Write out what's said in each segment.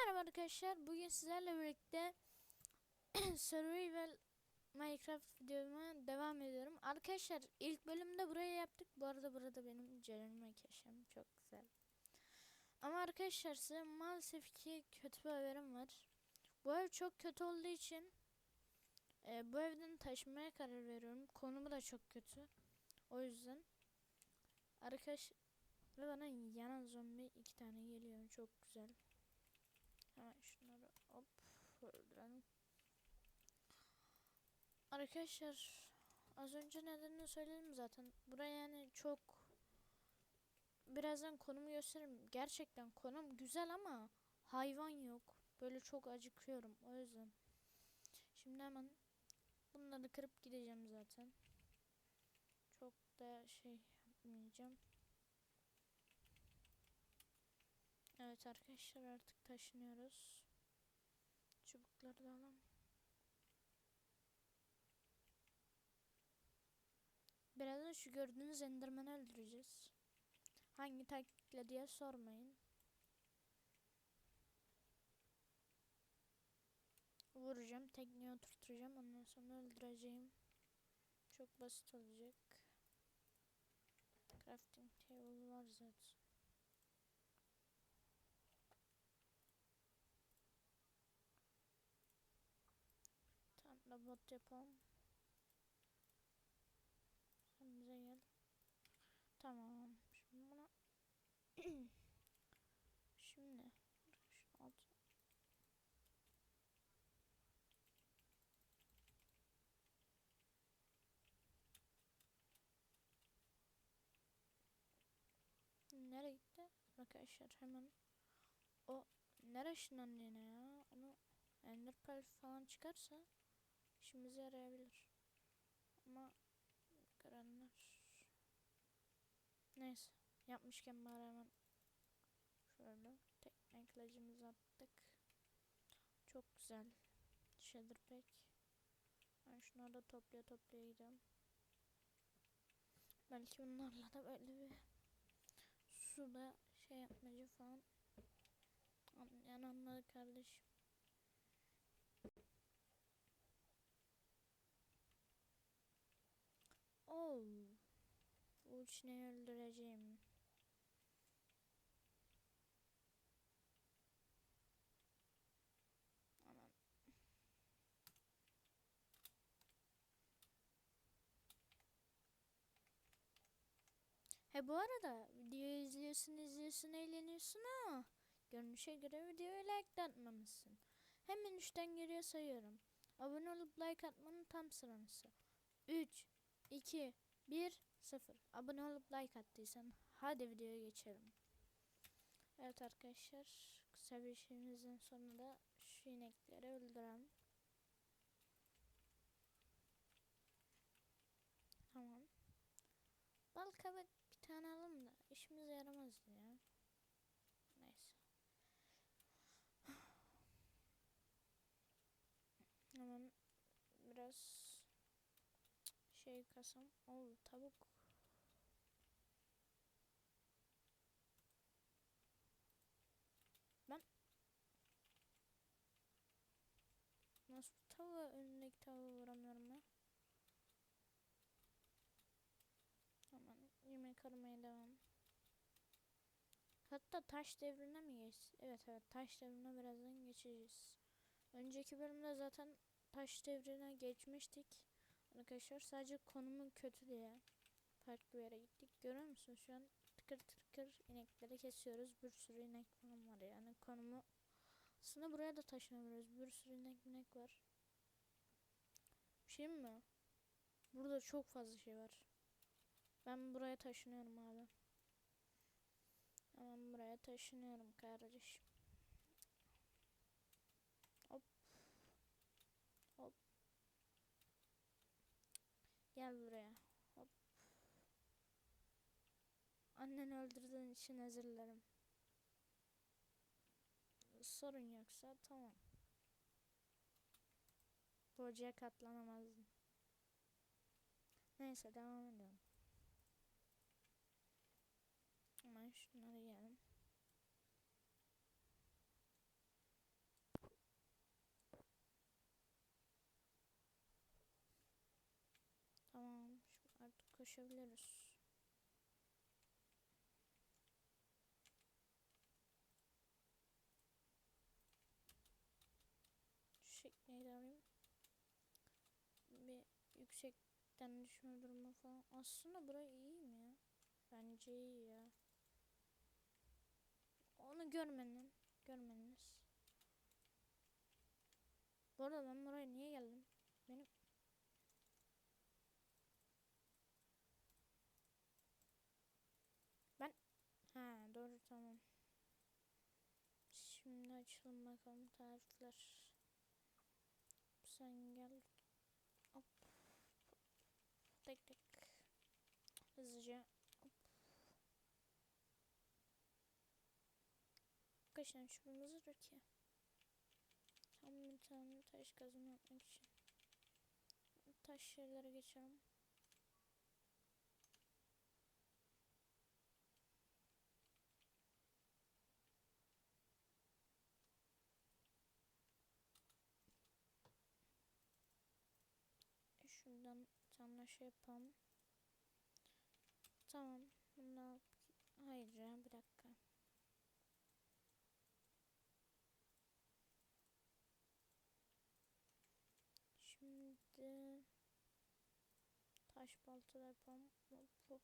Merhaba arkadaşlar. Bugün sizlerle birlikte Survival Minecraft videoma devam ediyorum. Arkadaşlar ilk bölümde buraya yaptık. Bu arada burada benim Ceren'im arkadaşım. Çok güzel. Ama arkadaşlar size maalesef ki kötü bir haberim var. Bu ev çok kötü olduğu için e, bu evden taşınmaya karar veriyorum. Konumu da çok kötü. O yüzden arkadaş ve bana yanan zombi iki tane geliyor. Çok güzel. Hemen şunları hop öldürelim. Arkadaşlar az önce nedenini söyledim zaten. Buraya yani çok birazdan konumu gösteririm. Gerçekten konum güzel ama hayvan yok. Böyle çok acıkıyorum o yüzden. Şimdi hemen bunları kırıp gideceğim zaten. Çok da şey yapmayacağım. Evet arkadaşlar artık taşınıyoruz. Çubukları da alalım. Birazdan şu gördüğünüz endermanı öldüreceğiz. Hangi taktikle diye sormayın. Vuracağım, tekneye oturtacağım, ondan sonra öldüreceğim. Çok basit olacak. Crafting table var zaten. Tamam da bot yapalım. Sen bize gel. Tamam. Şimdi buna Şimdi şu alt Nereye gitti? Arkadaşlar hemen o nereye ışınlandı ya? Onu Ender falan çıkarsa işimize yarayabilir. Ama görenler neyse yapmışken bari hemen şöyle tekne kılıcımızı attık. Çok güzel. Shader Pack. Ben şunları da toplaya toplaya gidelim. Belki bunlarla da böyle bir suda şey yapmacı falan anlayan anladı kardeşim. Oh. Uçneyi öldüreceğim. Aman. He bu arada video izliyorsun izliyorsun eğleniyorsun ama görünüşe göre videoya like de atmamışsın. Hemen üçten geriye sayıyorum. Abone olup like atmanın tam sırası. 3, 2, 1, 0. Abone olup like attıysan hadi videoya geçelim. Evet arkadaşlar kısa bir şeyimizin sonunda şu inekleri öldürelim. Tamam. Bal kabak bir tane alalım da işimize yaramazdı ya. Neyse. Hemen biraz şey kasam. Oo tavuk. Ben nasıl tavuğa önündeki tavuğa vuramıyorum ya? Hemen yemek aramaya devam. Hatta taş devrine mi geç? Evet evet taş devrine birazdan geçeceğiz. Önceki bölümde zaten taş devrine geçmiştik. Arkadaşlar sadece konumun kötü diye farklı bir yere gittik. Görüyor musun şu an tıkır tıkır inekleri kesiyoruz. Bir sürü inek falan var yani konumu aslında buraya da taşınabiliriz. Bir sürü inek inek var. Bir şey mi? Burada çok fazla şey var. Ben buraya taşınıyorum abi. Hemen buraya taşınıyorum kardeşim. Gel buraya. Hop. Anneni öldürdüğün için özür dilerim. Sorun yoksa tamam. Bu acıya katlanamazdım. Neyse devam edelim. Hemen şunları yiyelim. Ulaşabiliriz. Şu şekliyle alayım. Bir yüksekten düşme durumu falan. Aslında burayı iyi mi ya? Bence iyi ya. Onu görmenin, görmeniz. Bu arada ben buraya niye geldim? Benim Ben ha doğru tamam. Şimdi açalım bakalım tarifler. Sen gel. Hop. Tek tek. Hızlıca. Hop. Kaç tane çubuğumuz var ki? Tam bir tane taş kazma yapmak için. Taş şeylere geçelim. Şuradan tam şey yapalım. Tamam. Bunu Hayır ya bir dakika. Şimdi taş balta yapalım. Hop hop.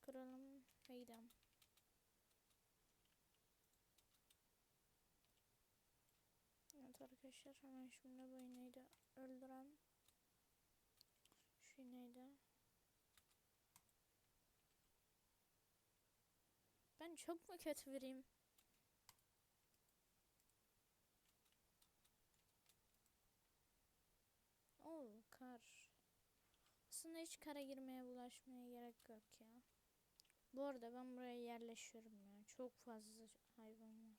Kıralım gidelim. Evet arkadaşlar hemen şimdi bu iğneyi de öldüren şu iğneyi ben çok mu kötü biriyim? Oo kar. Aslında hiç kara girmeye bulaşmaya gerek yok ya. Bu arada ben buraya yerleşiyorum ya. Çok fazla hayvan var.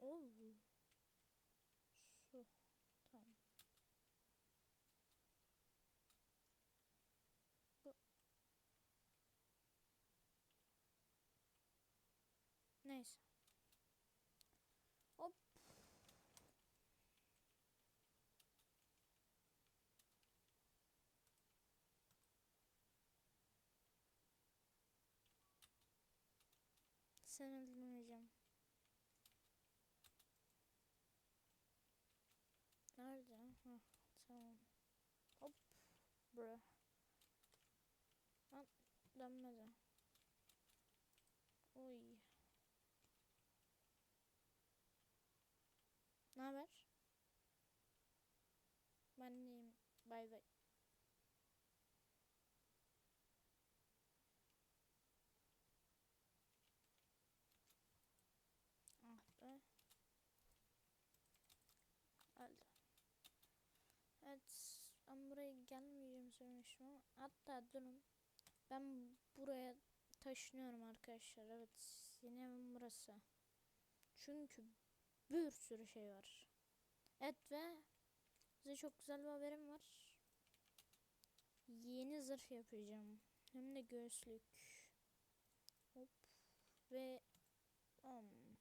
Oo. Su. Tamam. Bu. Neyse. Hop. Seni dinleyeceğim. Nerede? Heh, tamam. Hop. Bura. Lan dönmedi. Oy. Ne haber? Ben deyim. Bay bay. Ah be. Öldü. Evet. Ben buraya gelmeyeceğim söylemiştim ama hatta durun. Ben buraya taşınıyorum arkadaşlar. Evet. Evim burası. Çünkü bir sürü şey var. Evet ve size çok güzel bir haberim var. Yeni zırh yapacağım. Hem de göğüslük. Hop. Ve um.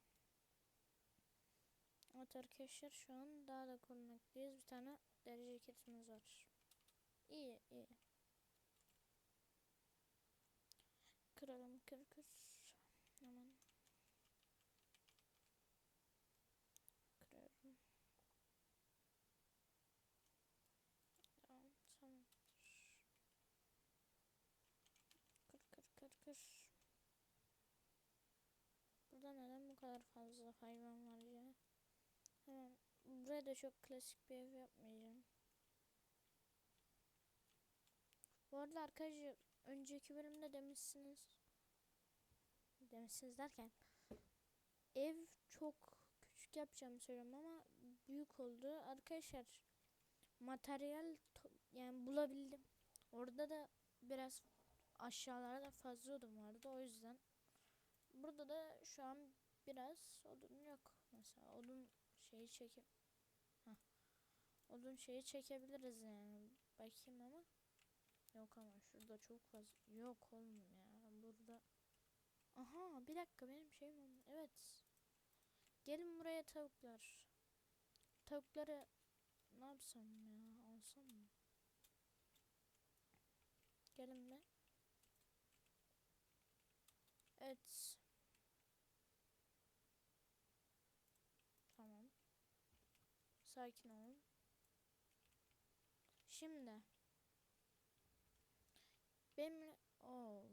Evet arkadaşlar şu an daha da korunaklıyız. Bir tane deri ceketimiz var. İyi iyi. Kıralım kır Burada neden bu kadar fazla hayvan var ya? Hemen buraya da çok klasik bir ev yapmayacağım. Bu arada arkadaşlar önceki bölümde demişsiniz demişsiniz derken ev çok küçük yapacağım söylüyorum ama büyük oldu. Arkadaşlar materyal yani bulabildim. Orada da biraz aşağılarda fazla odun vardı o yüzden. Burada da şu an biraz odun yok. Mesela odun şeyi çekip Heh. odun şeyi çekebiliriz yani. Bakayım ama yok ama şurada çok fazla yok oğlum ya. Burada Aha bir dakika benim şeyim. Evet. Gelin buraya tavuklar. Tavukları ne yapsam ya? alsam mı? Gelin mi? Evet. Tamam. Sakin olun. Şimdi benim oh,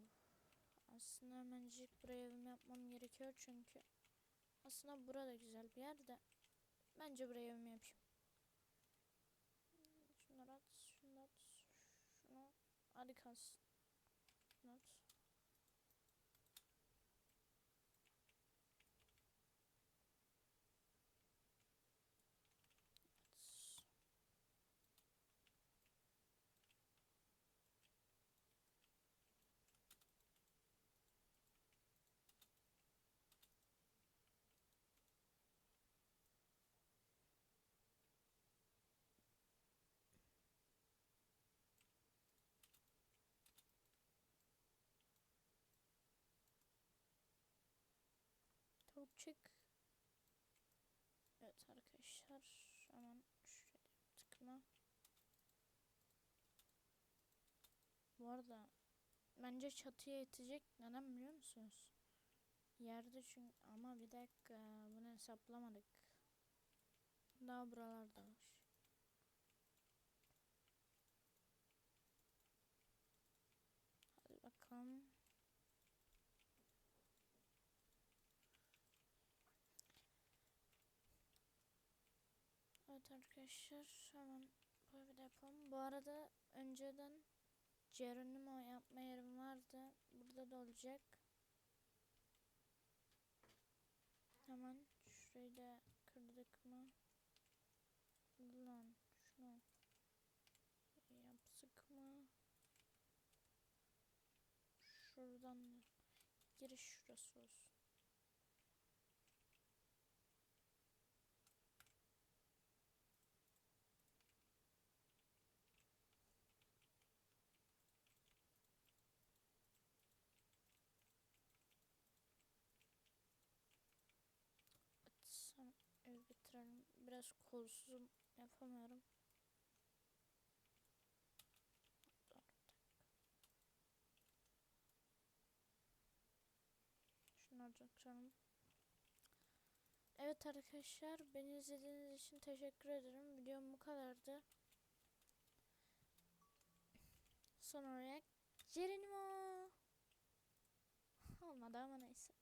aslında hemencik buraya evim yapmam gerekiyor çünkü aslında burada güzel bir yer de bence buraya evimi yapayım. Şunları at, şunu at, şunu hadi kalsın. Şunu at. At. Tavuk çık. Evet arkadaşlar hemen şöyle tıkla. Bu arada bence çatıya yetecek. Neden biliyor musunuz? Yerde çünkü ama bir dakika bunu hesaplamadık. Daha buralarda var. Hadi bakalım. Evet arkadaşlar hemen böyle de yapalım. Bu arada önceden Geronimo yapma yerim vardı. Burada da olacak. Hemen şurayı da kırdık mı? Lan şunu yaptık mı? Şuradan da giriş şurası olsun. Sen ev bitirelim. Biraz kolsuzum yapamıyorum. Da kıralım. Evet arkadaşlar beni izlediğiniz için teşekkür ederim. Videom bu kadardı. Son olarak Geronimo olmadı ama neyse.